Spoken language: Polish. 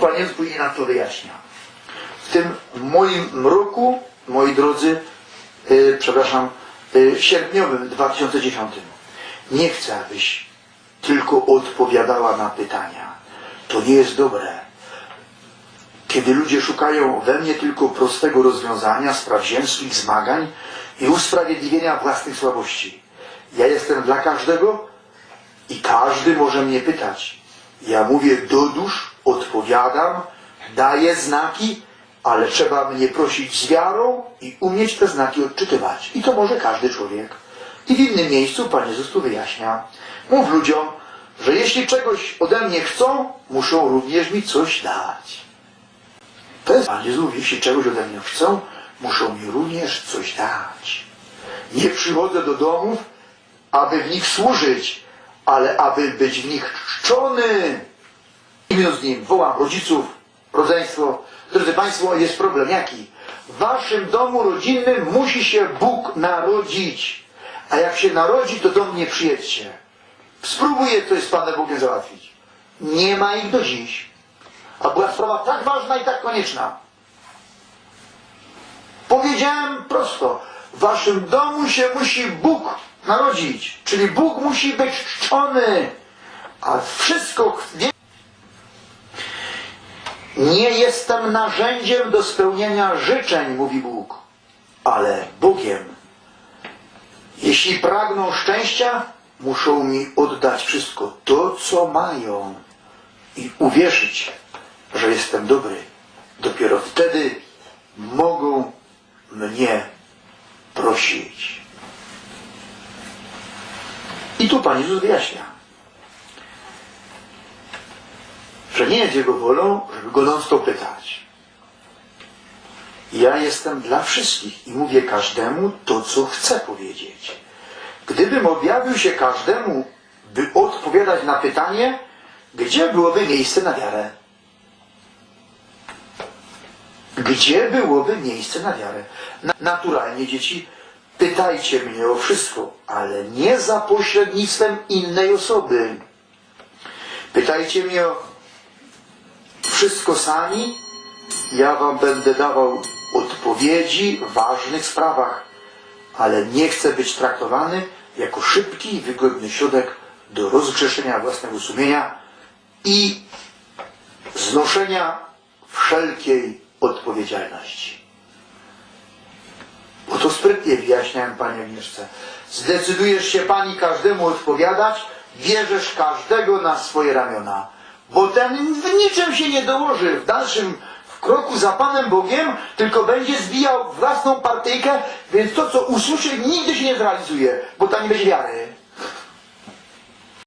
Pan Jezus później nam to wyjaśnia. W tym moim mroku, moi drodzy, yy, przepraszam, yy, sierpniowym 2010, nie chcę, abyś tylko odpowiadała na pytania. To nie jest dobre. Kiedy ludzie szukają we mnie tylko prostego rozwiązania spraw ziemskich zmagań i usprawiedliwienia własnych słabości. Ja jestem dla każdego i każdy może mnie pytać. Ja mówię do dusz, odpowiadam, daję znaki, ale trzeba mnie prosić z wiarą i umieć te znaki odczytywać. I to może każdy człowiek. I w innym miejscu Pan Jezus tu wyjaśnia. Mów ludziom, że jeśli czegoś ode mnie chcą, muszą również mi coś dać. To jest Pan Jezus, jeśli czegoś ode mnie chcą, muszą mi również coś dać. Nie przychodzę do domów, aby w nich służyć, ale aby być w nich czczony. Z nim wołam rodziców, rodzeństwo. Drodzy Państwo, jest problem jaki? W waszym domu rodzinnym musi się Bóg narodzić. A jak się narodzi, to do mnie przyjedźcie. Spróbuję coś z Panem Bogiem załatwić. Nie ma ich do dziś. A była sprawa tak ważna i tak konieczna. Powiedziałem prosto. W waszym domu się musi Bóg narodzić. Czyli Bóg musi być czczony. A wszystko nie jestem narzędziem do spełnienia życzeń, mówi Bóg, ale Bogiem. Jeśli pragną szczęścia, muszą mi oddać wszystko to, co mają i uwierzyć, że jestem dobry. Dopiero wtedy mogą mnie prosić. I tu Pan Jezus wyjaśnia, że nie jest Jego wolą, żeby Go non stop pytać. Ja jestem dla wszystkich i mówię każdemu to, co chcę powiedzieć. Gdybym objawił się każdemu, by odpowiadać na pytanie, gdzie byłoby miejsce na wiarę? Gdzie byłoby miejsce na wiarę? Na- Naturalnie, dzieci, pytajcie mnie o wszystko, ale nie za pośrednictwem innej osoby. Pytajcie mnie o wszystko sami, ja wam będę dawał odpowiedzi w ważnych sprawach, ale nie chcę być traktowany jako szybki i wygodny środek do rozgrzeszenia własnego sumienia i znoszenia wszelkiej odpowiedzialności. Bo to sprytnie wyjaśniałem Pani Agnieszce. Zdecydujesz się Pani każdemu odpowiadać, bierzesz każdego na swoje ramiona. Bo ten w niczym się nie dołoży w dalszym w kroku za Panem Bogiem, tylko będzie zbijał własną partyjkę, więc to, co usłyszy, nigdy się nie zrealizuje, bo tam nie będzie wiary.